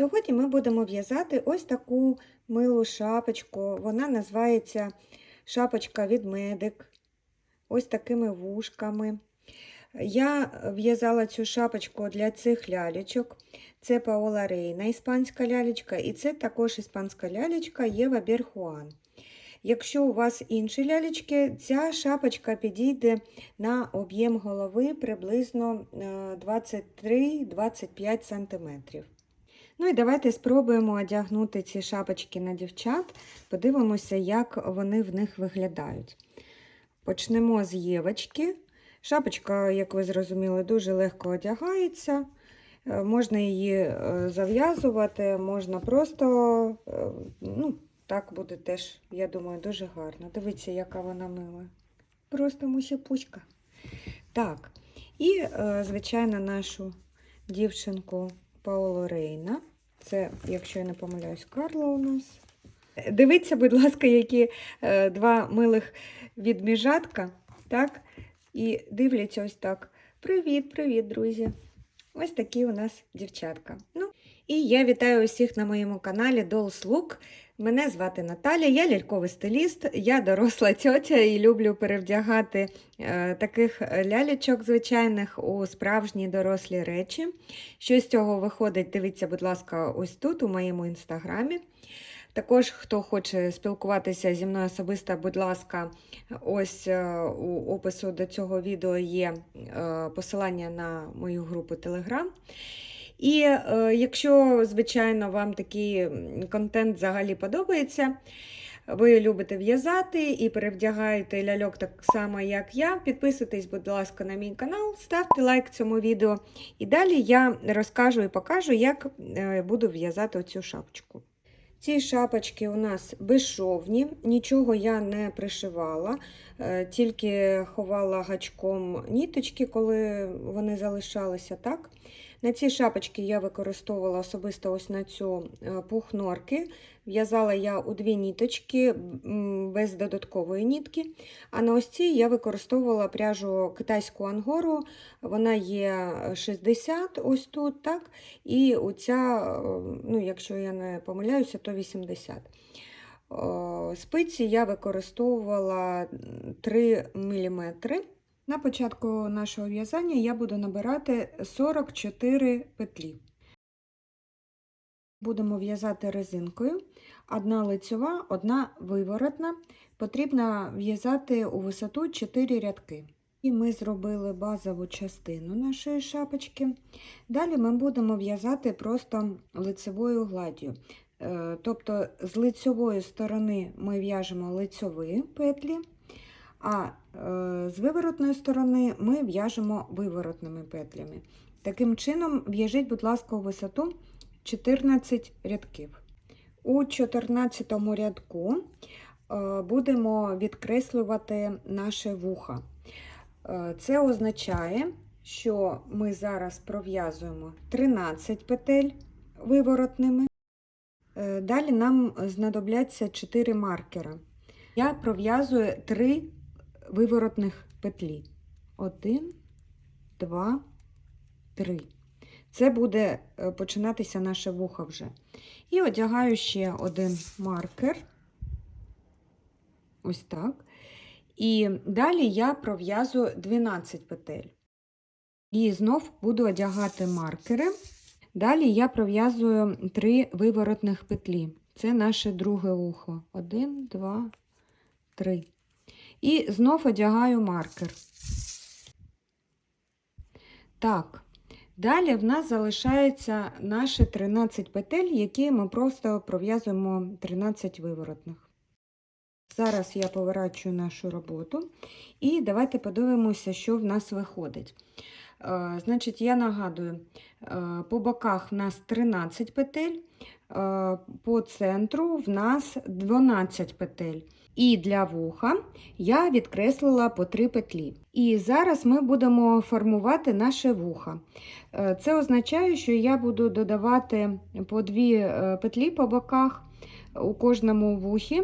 Сьогодні ми будемо в'язати ось таку милу шапочку. Вона називається шапочка від медик. Ось такими вушками. Я в'язала цю шапочку для цих лялечок. Це Паола Рейна, іспанська лялечка, і це також іспанська лялечка Єва Берхуан. Якщо у вас інші лялечки, ця шапочка підійде на об'єм голови приблизно е, 23-25 см. Ну і давайте спробуємо одягнути ці шапочки на дівчат, подивимося, як вони в них виглядають. Почнемо з Євочки. Шапочка, як ви зрозуміли, дуже легко одягається. Е, Можна її е, зав'язувати, можна просто, е, ну, так буде теж, я думаю, дуже гарно. Дивіться, яка вона мила. Просто мусіпучка. Так, і, звичайно, нашу дівчинку Паоло Рейна. Це, якщо я не помиляюсь, Карла у нас. Дивіться, будь ласка, які е, два милих відміжатка. Так? І дивляться ось так. Привіт, привіт, друзі! Ось такі у нас дівчатка. Ну, і я вітаю усіх на моєму каналі Dolls Look. Мене звати Наталя, я ляльковий стиліст, я доросла тьотя і люблю перевдягати е, таких лялечок звичайних у справжні дорослі речі. Що з цього виходить, дивіться, будь ласка, ось тут, у моєму інстаграмі. Також, хто хоче спілкуватися зі мною особисто, будь ласка, ось е, у опису до цього відео є е, посилання на мою групу Telegram. І е, якщо, звичайно, вам такий контент взагалі подобається, ви любите в'язати і перевдягаєте ляльок так само, як я, підписуйтесь, будь ласка, на мій канал, ставте лайк цьому відео. І далі я розкажу і покажу, як е, буду в'язати цю шапочку. Ці шапочки у нас безшовні, нічого я не пришивала, е, тільки ховала гачком ніточки, коли вони залишалися. так. На ці шапочки я використовувала особисто ось на цю е, пух норки. В'язала я у дві ніточки без додаткової нітки. А на ось ці я використовувала пряжу китайську ангору. Вона є 60 ось тут, так? І оця, е, ну, якщо я не помиляюся, то 80. Спиці я використовувала 3 мм. На початку нашого в'язання я буду набирати 44 петлі. Будемо в'язати резинкою. Одна лицьова, одна виворотна. Потрібно в'язати у висоту 4 рядки. І ми зробили базову частину нашої шапочки. Далі ми будемо в'язати просто лицевою гладдю. Е, Тобто з лицьової сторони ми в'яжемо лицьові петлі, а е, з виворотної сторони ми в'яжемо виворотними петлями. Таким чином, в'яжіть, будь ласка, у висоту 14 рядків. У 14 рядку е, будемо відкреслювати наше вуха. Е, Це означає, що ми зараз пров'язуємо 13 петель виворотними. Далі нам знадобляться 4 маркера. Я пров'язую 3 виворотних петлі. 1, 2, 3. Це буде е, починатися наше вухо вже. І одягаю ще один маркер. Ось так. І далі я пров'язую 12 петель. І знов буду одягати маркери. Далі я пров'язую 3 виворотних петлі. Це наше друге ухо. 1, 2, 3. І знов одягаю маркер. Так, далі в нас залишається наші 13 петель, які ми просто пров'язуємо 13 виворотних. Зараз я поворачую нашу роботу і давайте подивимося, що в нас виходить. Е, Значить, я нагадую, е, по боках в нас 13 петель, е, по центру в нас 12 петель. І для вуха я відкреслила по 3 петлі. І зараз ми будемо формувати наше вуха. Це означає, що я буду додавати по 2 петлі по боках у кожному вухі,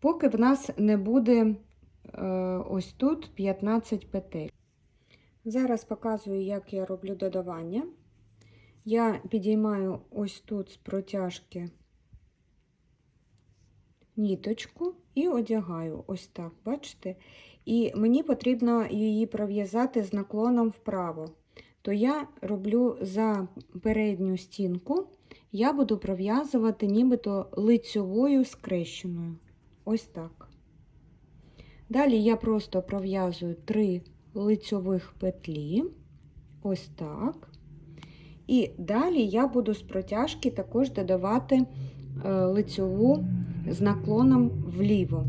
поки в нас не буде ось тут 15 петель. Зараз показую, як я роблю додавання. Я підіймаю ось тут з протяжки ніточку і одягаю ось так, бачите? І мені потрібно її пров'язати з наклоном вправо. То я роблю за передню стінку, я буду пров'язувати нібито лицьовою скрещеною. Ось так. Далі я просто пров'язую три лицьових петлі. Ось так. І далі я буду з протяжки також додавати е, лицьову з наклоном вліво.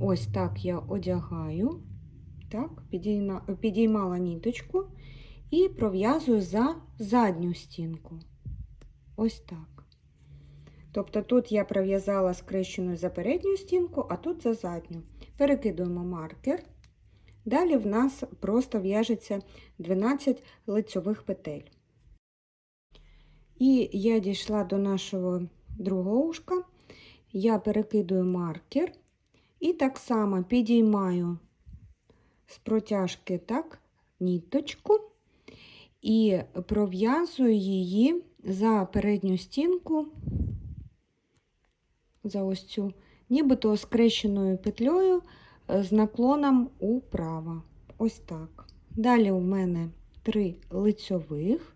Ось так я одягаю, так, підіймала ніточку і пров'язую за задню стінку. Ось так. Тобто тут я пров'язала скрещеною за передню стінку, а тут за задню. Перекидуємо маркер. Далі в нас просто в'яжеться 12 лицьових петель. І я дійшла до нашого другого ушка. Я перекидую маркер і так само підіймаю з протяжки так, ніточку і пров'язую її за передню стінку, за ось цю, нібито скрещеною петлею з наклоном управо. Ось так. Далі у мене три лицьових.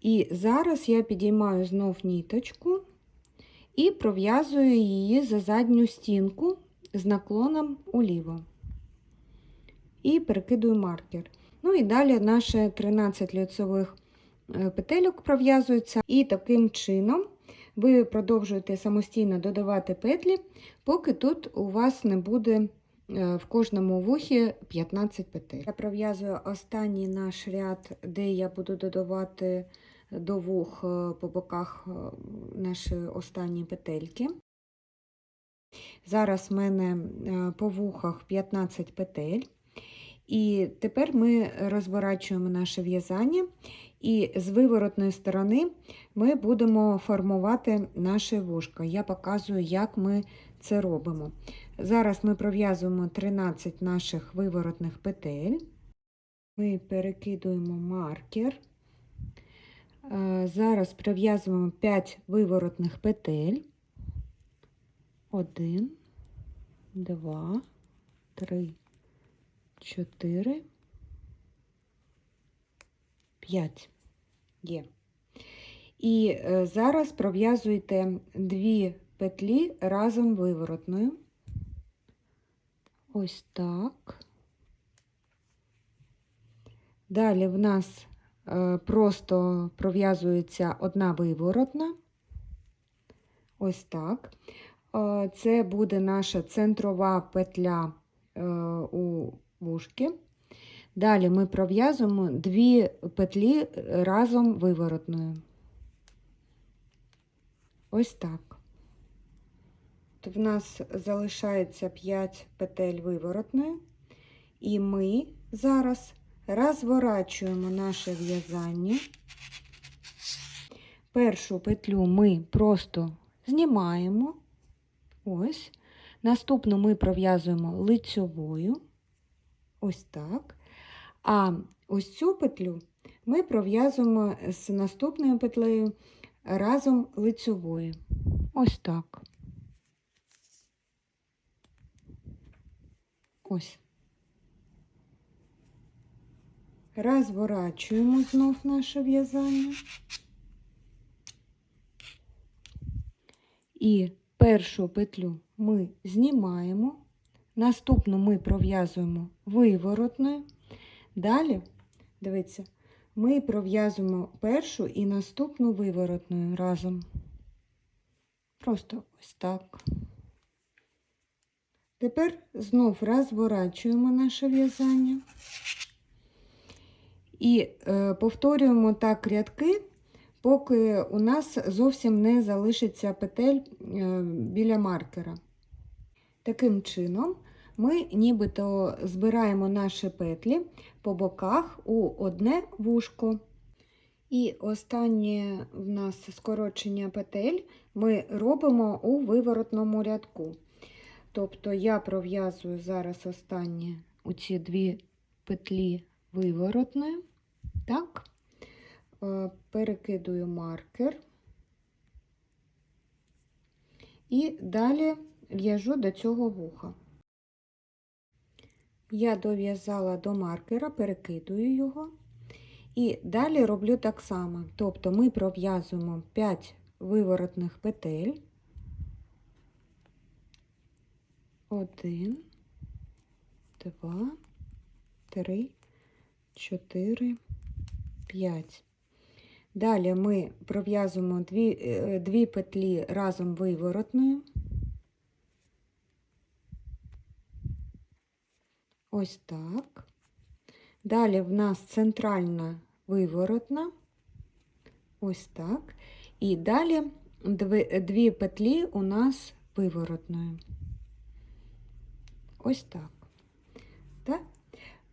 І зараз я підіймаю знов ніточку і пров'язую її за задню стінку з наклоном уліво. І перекидую маркер. Ну і далі наші 13 лицьових е, петельок пров'язуються. І таким чином ви продовжуєте самостійно додавати петлі, поки тут у вас не буде е, в кожному вухі 15 петель. Я пров'язую останній наш ряд, де я буду додавати до вух е, по боках е, наші останні петельки. Зараз в мене по вухах 15 петель. І тепер ми розворачуємо наше в'язання, і з виворотної сторони ми будемо формувати наше вушко. Я показую, як ми це робимо. Зараз ми пров'язуємо 13 наших виворотних петель. Ми перекидуємо маркер. Е, Зараз пров'язуємо 5 виворотних петель. 1, 2, 3, 4, 5. Є. І е, зараз пров'язуйте дві петлі разом виворотною. Ось так. Далі в нас е, просто пров'язується одна виворотна. Ось так. Е, Це буде наша центрова петля у вушки. Далі ми пров'язуємо дві петлі разом виворотною. Ось так. От В нас залишається 5 петель виворотної, і ми зараз розворачуємо наше в'язання. Першу петлю ми просто знімаємо. Ось. Наступну ми пров'язуємо лицьовою. Ось так. А ось цю петлю ми пров'язуємо з наступною петлею разом лицьовою. Ось так. Ось. Розворачуємо знов наше в'язання. І першу петлю ми знімаємо, наступну ми пров'язуємо виворотною. Далі, дивіться, ми пров'язуємо першу і наступну виворотною разом. Просто ось так. Тепер знов розворачуємо наше в'язання і е, повторюємо так рядки, поки у нас зовсім не залишиться петель е, біля маркера. Таким чином, ми нібито збираємо наші петлі по боках у одне вушко. І останнє в нас скорочення петель ми робимо у виворотному рядку. Тобто я пров'язую зараз останнє у ці дві петлі виворотної. Так. Е, Перекидую маркер. І далі в'яжу до цього вуха. Я дов'язала до маркера, перекидую його. І далі роблю так само. Тобто ми пров'язуємо 5 виворотних петель. 1, 2, 3, 4, 5. Далі ми пров'язуємо дві, е, дві петлі разом виворотною. Ось так. Далі в нас центральна виворотна. Ось так. І далі дві, петлі у нас виворотною. Ось так. так?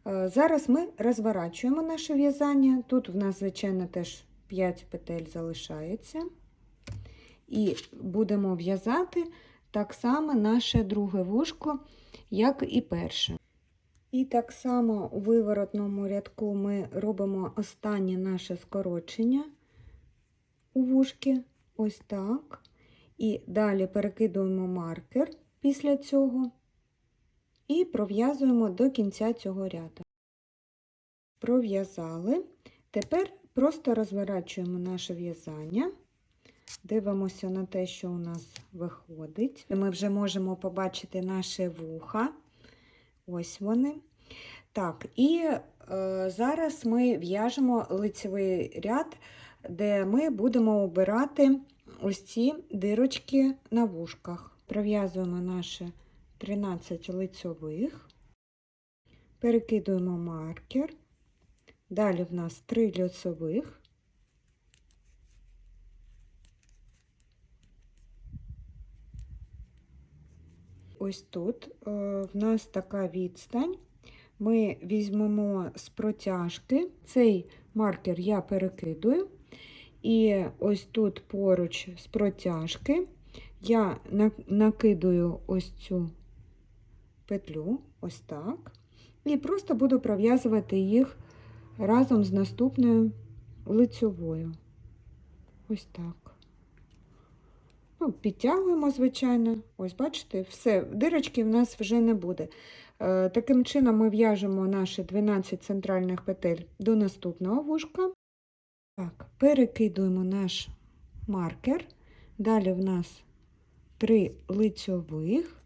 Е, Зараз ми розворачуємо наше в'язання. Тут в нас, звичайно, теж 5 петель залишається. І будемо в'язати так само наше друге вушко, як і перше. І так само у виворотному рядку ми робимо останнє наше скорочення у вушки, ось так. І далі перекидуємо маркер після цього і пров'язуємо до кінця цього ряду. Пров'язали. Тепер просто розворачуємо наше в'язання. Дивимося на те, що у нас виходить. Ми вже можемо побачити наші вуха. Ось вони. Так, і е, зараз ми в'яжемо лицевий ряд, де ми будемо обирати ось ці дирочки на вушках. Пров'язуємо наші 13 лицьових, перекидуємо маркер. Далі в нас 3 лицьових. Ось тут е, в нас така відстань. Ми візьмемо з протяжки. Цей маркер я перекидую. І ось тут поруч з протяжки я накидую ось цю петлю, ось так. І просто буду пров'язувати їх разом з наступною лицьовою. Ось так. Ну, Підтягуємо, звичайно. Ось, бачите, все, дирочки в нас вже не буде. Е, Таким чином ми в'яжемо наші 12 центральних петель до наступного вушка. Так, Перекидуємо наш маркер. Далі в нас 3 лицьових.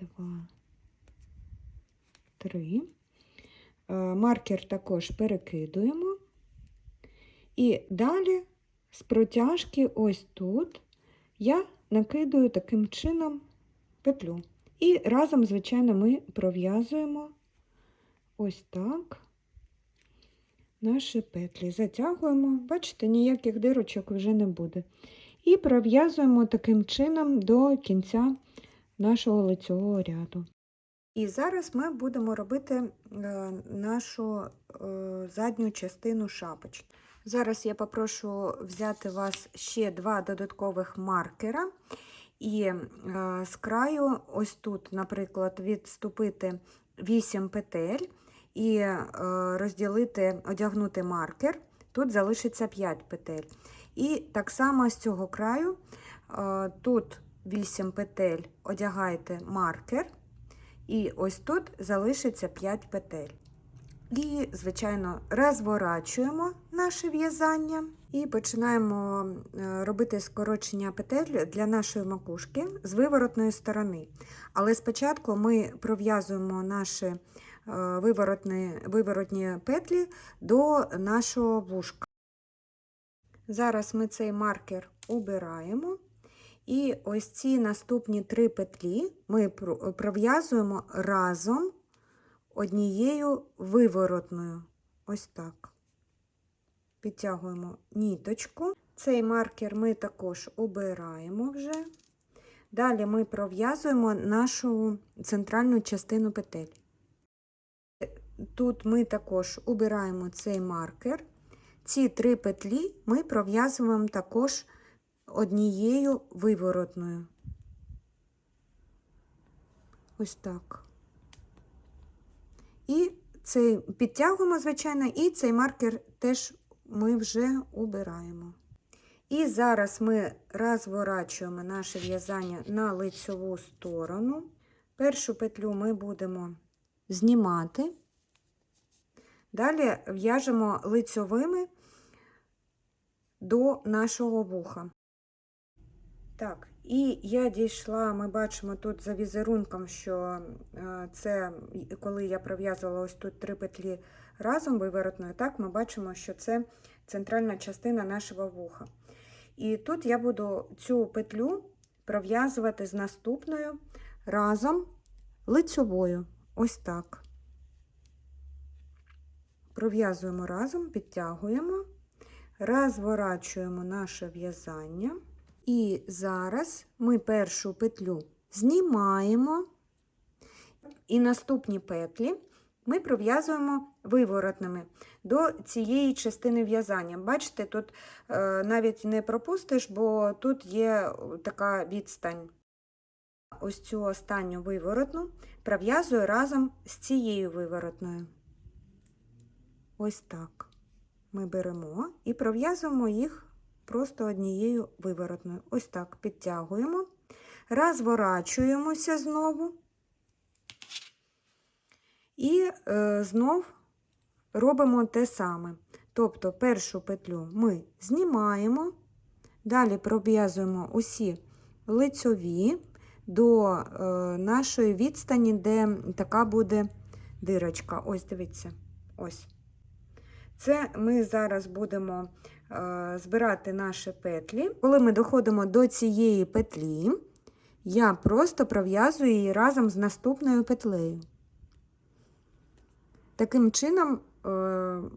Два, три. Е, Маркер також перекидуємо. І далі з протяжки ось тут я накидаю таким чином петлю. І разом, звичайно, ми пров'язуємо ось так наші петлі. Затягуємо, бачите, ніяких дирочок вже не буде. І пров'язуємо таким чином до кінця нашого лицевого ряду. І зараз ми будемо робити е, нашу е, задню частину шапочки. Зараз я попрошу взяти вас ще два додаткових маркера. І е, з краю, ось тут, наприклад, відступити 8 петель і е, розділити, одягнути маркер. Тут залишиться 5 петель. І так само з цього краю, е, тут 8 петель, одягайте маркер. І ось тут залишиться 5 петель. І, звичайно, розворачуємо наше в'язання і починаємо е, робити скорочення петель для нашої макушки з виворотної сторони. Але спочатку ми пров'язуємо наші е, виворотні, виворотні петлі до нашого вушка. Зараз ми цей маркер убираємо. І ось ці наступні три петлі ми пров'язуємо разом однією виворотною. Ось так. Підтягуємо ніточку. Цей маркер ми також обираємо вже. Далі ми пров'язуємо нашу центральну частину петель. Тут ми також обираємо цей маркер. Ці три петлі ми пров'язуємо також однією виворотною. Ось так. І цей підтягуємо, звичайно, і цей маркер теж ми вже убираємо. І зараз ми розворачуємо наше в'язання на лицьову сторону. Першу петлю ми будемо знімати. Далі в'яжемо лицьовими до нашого вуха. Так, і я дійшла, ми бачимо тут за візерунком, що е, це коли я пров'язувала ось тут три петлі разом виворотною, так, ми бачимо, що це центральна частина нашого вуха. І тут я буду цю петлю пров'язувати з наступною разом лицьовою. Ось так. Пров'язуємо разом, підтягуємо, розворачуємо наше в'язання. І зараз ми першу петлю знімаємо, і наступні петлі ми пров'язуємо виворотними до цієї частини в'язання. Бачите, тут е, навіть не пропустиш, бо тут є така відстань. Ось цю останню виворотну пров'язую разом з цією виворотною. Ось так. Ми беремо і пров'язуємо їх просто однією виворотною. Ось так підтягуємо, розворачуємося знову. І е, знов робимо те саме. Тобто першу петлю ми знімаємо, далі пров'язуємо усі лицьові до е, нашої відстані, де така буде дирочка. Ось, дивіться, ось. Це ми зараз будемо збирати наші петлі. Коли ми доходимо до цієї петлі, я просто пров'язую її разом з наступною петлею. Таким чином, е,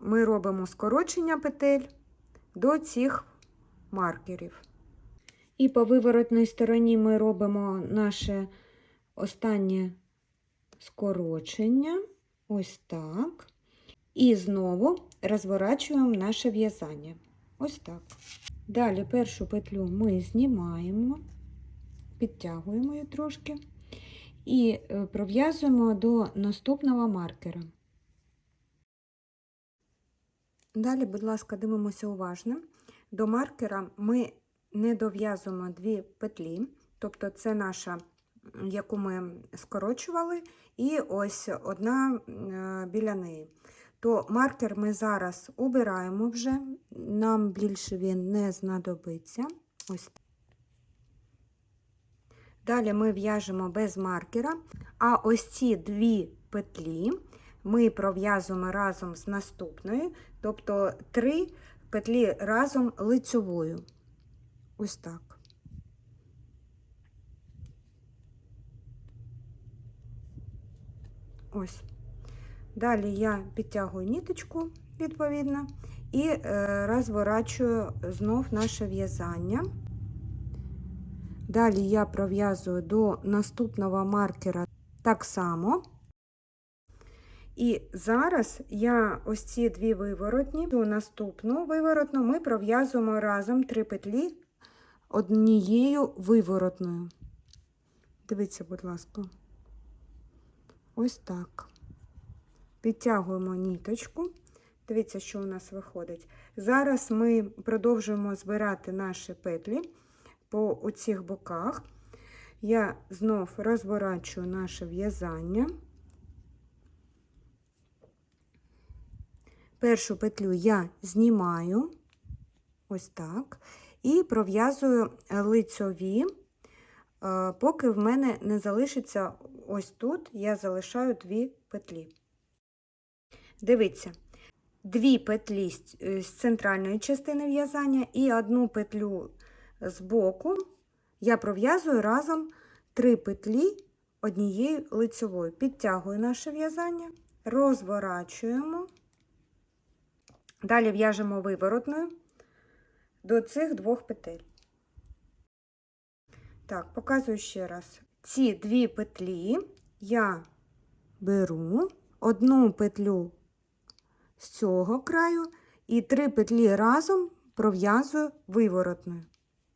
ми робимо скорочення петель до цих маркерів. І по виворотній стороні ми робимо наше останнє скорочення. Ось так. І знову розворачуємо наше в'язання. Ось так. Далі першу петлю ми знімаємо, підтягуємо її трошки і е, пров'язуємо до наступного маркера. Далі, будь ласка, дивимося уважно. До маркера ми не дов'язуємо дві петлі, тобто це наша, яку ми скорочували, і ось одна е, біля неї. То маркер ми зараз убираємо вже, нам більше він не знадобиться. Ось. Далі ми в'яжемо без маркера, а ось ці дві петлі ми пров'язуємо разом з наступною, тобто три петлі разом лицьовою. Ось так. Ось. Далі я підтягую ніточку, відповідно, і е, розворачую знов наше в'язання. Далі я пров'язую до наступного маркера так само. І зараз я ось ці дві виворотні, ту наступну виворотну ми пров'язуємо разом три петлі однією виворотною. Дивіться, будь ласка, ось так. Підтягуємо ніточку. Дивіться, що у нас виходить. Зараз ми продовжуємо збирати наші петлі по оцих боках. Я знов розворачую наше в'язання. Першу петлю я знімаю, ось так, і пров'язую лицьові, е, поки в мене не залишиться ось тут, я залишаю дві петлі. Дивіться, дві петлі з е, центральної частини в'язання і одну петлю з боку я пров'язую разом три петлі однією лицьовою. Підтягую наше в'язання, розворачуємо. Далі в'яжемо виворотною до цих двох петель. Так, показую ще раз. Ці дві петлі я беру одну петлю з цього краю і три петлі разом пров'язую виворотною.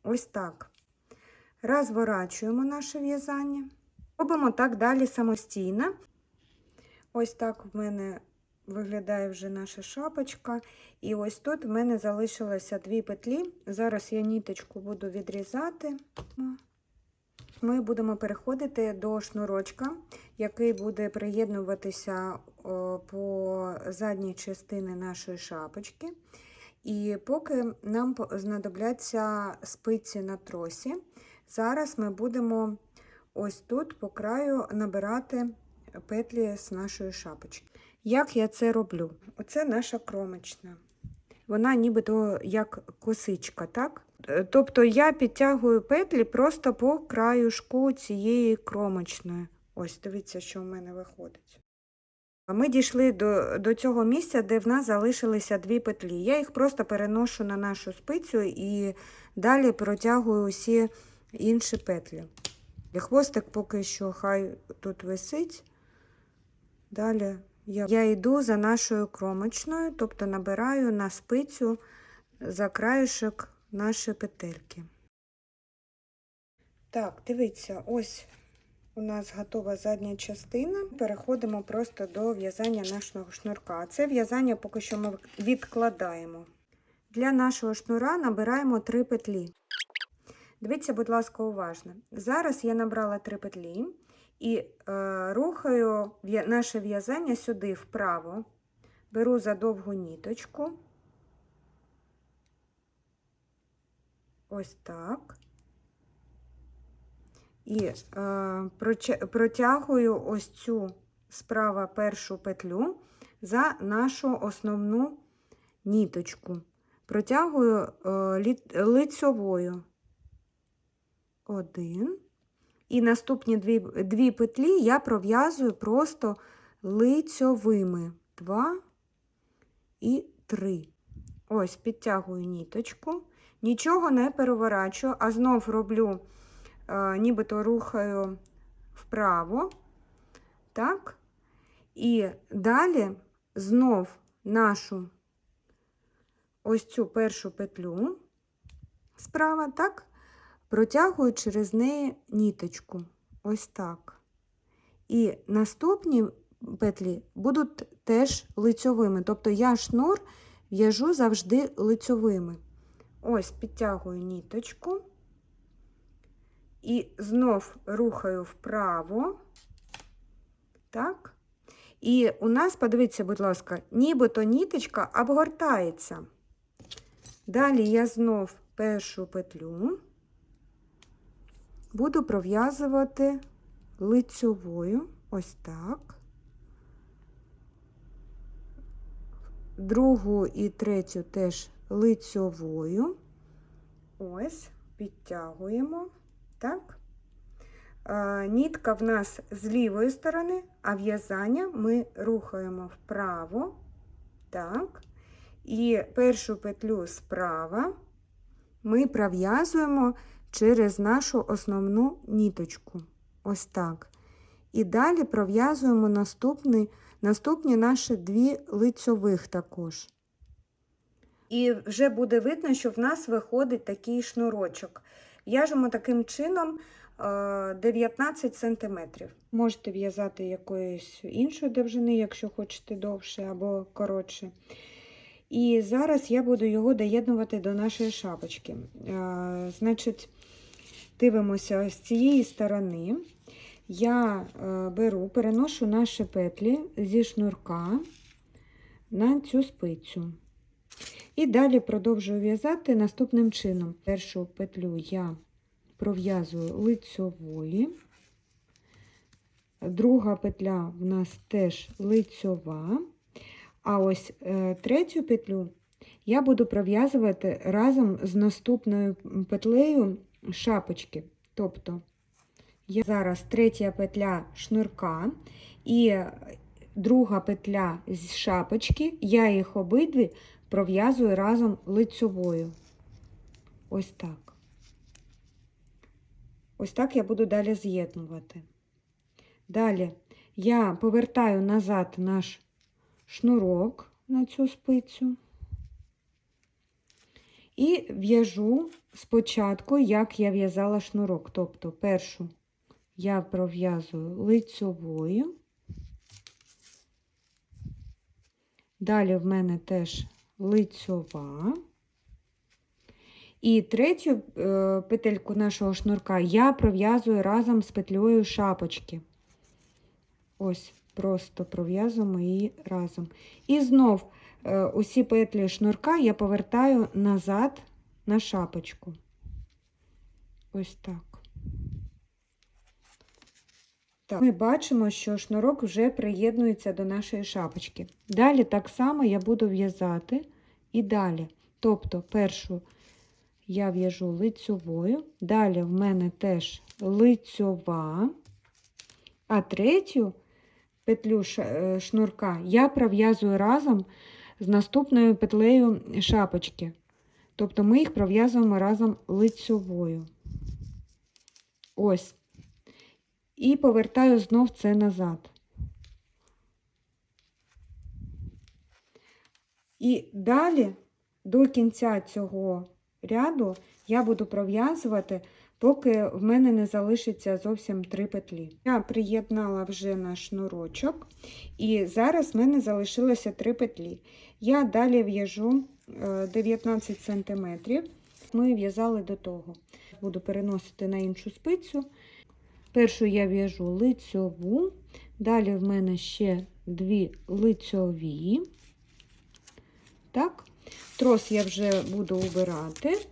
Ось так. Розворачуємо наше в'язання. Робимо так далі самостійно. Ось так в мене виглядає вже наша шапочка. І ось тут в мене залишилося дві петлі. Зараз я ніточку буду відрізати. Ми будемо переходити до шнурочка, який буде приєднуватися по задній частині нашої шапочки. І поки нам знадобляться спиці на тросі, зараз ми будемо ось тут по краю набирати петлі з нашої шапочки. Як я це роблю? Оце наша кромочна. Вона нібито як косичка, так? Е, Тобто я підтягую петлі просто по краю шку цієї кромочної. Ось, дивіться, що в мене виходить. Ми дійшли до, до цього місця, де в нас залишилися дві петлі. Я їх просто переношу на нашу спицю і далі протягую усі інші петлі. Хвостик поки що хай тут висить. Далі я, я йду за нашою кромочною, тобто набираю на спицю за краюшок наші петельки. Так, дивіться, ось у нас готова задня частина. Переходимо просто до в'язання нашого шнурка. Це в'язання поки що ми відкладаємо. Для нашого шнура набираємо 3 петлі. Дивіться, будь ласка, уважно. Зараз я набрала 3 петлі і е, рухаю наше в'язання сюди вправо. Беру за довгу ніточку. Ось так. І е, протягую ось цю справа першу петлю за нашу основну ніточку. Протягую е, лицьовою. Один. І наступні дві, дві петлі я пров'язую просто лицьовими. Два і три. Ось, підтягую ніточку. Нічого не переворачую, а знов роблю, е, нібито рухаю вправо. Так. І далі знов нашу ось цю першу петлю справа, так, протягую через неї ніточку. Ось так. І наступні петлі будуть теж лицьовими. Тобто я шнур в'яжу завжди лицьовими. Ось підтягую ніточку і знов рухаю вправо. Так. І у нас, подивіться, будь ласка, нібито ніточка обгортається. Далі я знов першу петлю буду пров'язувати лицьовою, ось так. Другу і третю теж лицьовою. Ось, підтягуємо. Так. Нітка в нас з лівої сторони, а в'язання ми рухаємо вправо. Так. І першу петлю справа ми пров'язуємо через нашу основну ніточку. Ось так. І далі пров'язуємо наступні наші дві лицьових також. І вже буде видно, що в нас виходить такий шнурочок. В'яжемо таким чином е, 19 см. Можете в'язати якоїсь іншої довжини, якщо хочете довше або коротше. І зараз я буду його доєднувати до нашої шапочки. Е, Значить, дивимося з цієї сторони. Я е, беру, переношу наші петлі зі шнурка на цю спицю. І далі продовжую в'язати наступним чином. Першу петлю я пров'язую лицьової. Друга петля в нас теж лицьова. А ось е, третю петлю я буду пров'язувати разом з наступною петлею шапочки. Тобто я зараз третя петля шнурка і друга петля з шапочки, я їх обидві пров'язую разом лицьовою. Ось так. Ось так я буду далі з'єднувати. Далі я повертаю назад наш шнурок на цю спицю і в'яжу спочатку, як я в'язала шнурок. Тобто першу я пров'язую лицьовою, Далі в мене теж лицьова. І третю е, петельку нашого шнурка я пров'язую разом з петлею шапочки. Ось, просто пров'язуємо її разом. І знов е, усі петлі шнурка я повертаю назад на шапочку. Ось так. Так. Ми бачимо, що шнурок вже приєднується до нашої шапочки. Далі так само я буду в'язати і далі. Тобто, першу я в'яжу лицьовою, далі в мене теж лицьова, а третю петлю е, шнурка я пров'язую разом з наступною петлею шапочки. Тобто ми їх пров'язуємо разом лицьовою. Ось. І повертаю знов це назад. І далі до кінця цього ряду я буду пров'язувати, поки в мене не залишиться зовсім три петлі. Я приєднала вже наш шнурочок, і зараз в мене залишилося три петлі. Я далі в'яжу е, 19 см. Ми в'язали до того. Буду переносити на іншу спицю. Першу я в'яжу лицьову, далі в мене ще дві лицьові. Так, трос я вже буду убирати.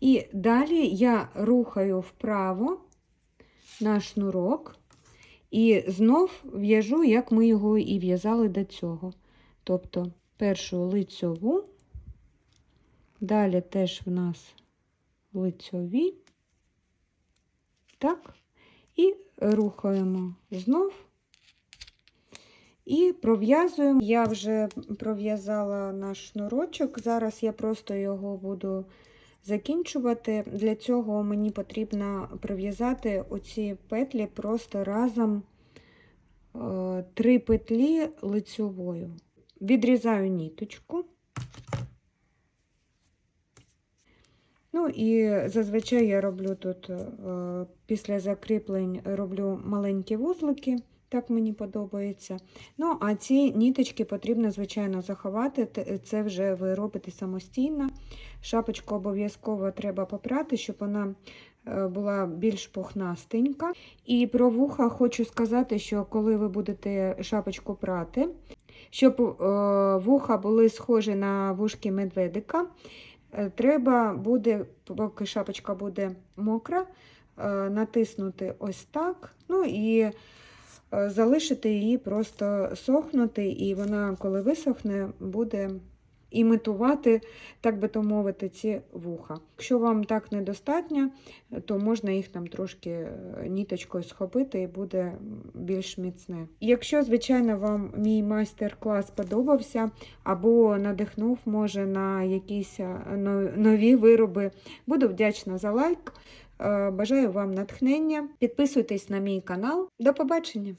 І далі я рухаю вправо на шнурок і знов в'яжу, як ми його і в'язали до цього. Тобто першу лицьову, далі теж в нас лицьові. Так, і рухаємо знов. І пров'язуємо. Я вже пров'язала наш шнурочок. Зараз я просто його буду закінчувати. Для цього мені потрібно пров'язати оці петлі просто разом е, три петлі лицьовою. Відрізаю ніточку. Ну і зазвичай я роблю тут е, після закріплень роблю маленькі вузлики, так мені подобається. Ну, а ці ніточки потрібно, звичайно, заховати. Це вже ви робите самостійно. Шапочку обов'язково треба попрати, щоб вона е, була більш пухнастенька. І про вуха хочу сказати, що коли ви будете шапочку прати, щоб е, вуха були схожі на вушки медведика. Е, Треба буде, поки шапочка буде мокра, е, натиснути ось так. Ну і е, залишити її просто сохнути, і вона, коли висохне, буде імітувати, так би то мовити, ці вуха. Якщо вам так недостатньо, то можна їх там трошки е, ніточкою схопити і буде більш міцне. Якщо, звичайно, вам мій майстер-клас подобався, або надихнув, може, на якісь е, нові вироби. Буду вдячна за лайк. Е, Бажаю вам натхнення. Підписуйтесь на мій канал. До побачення!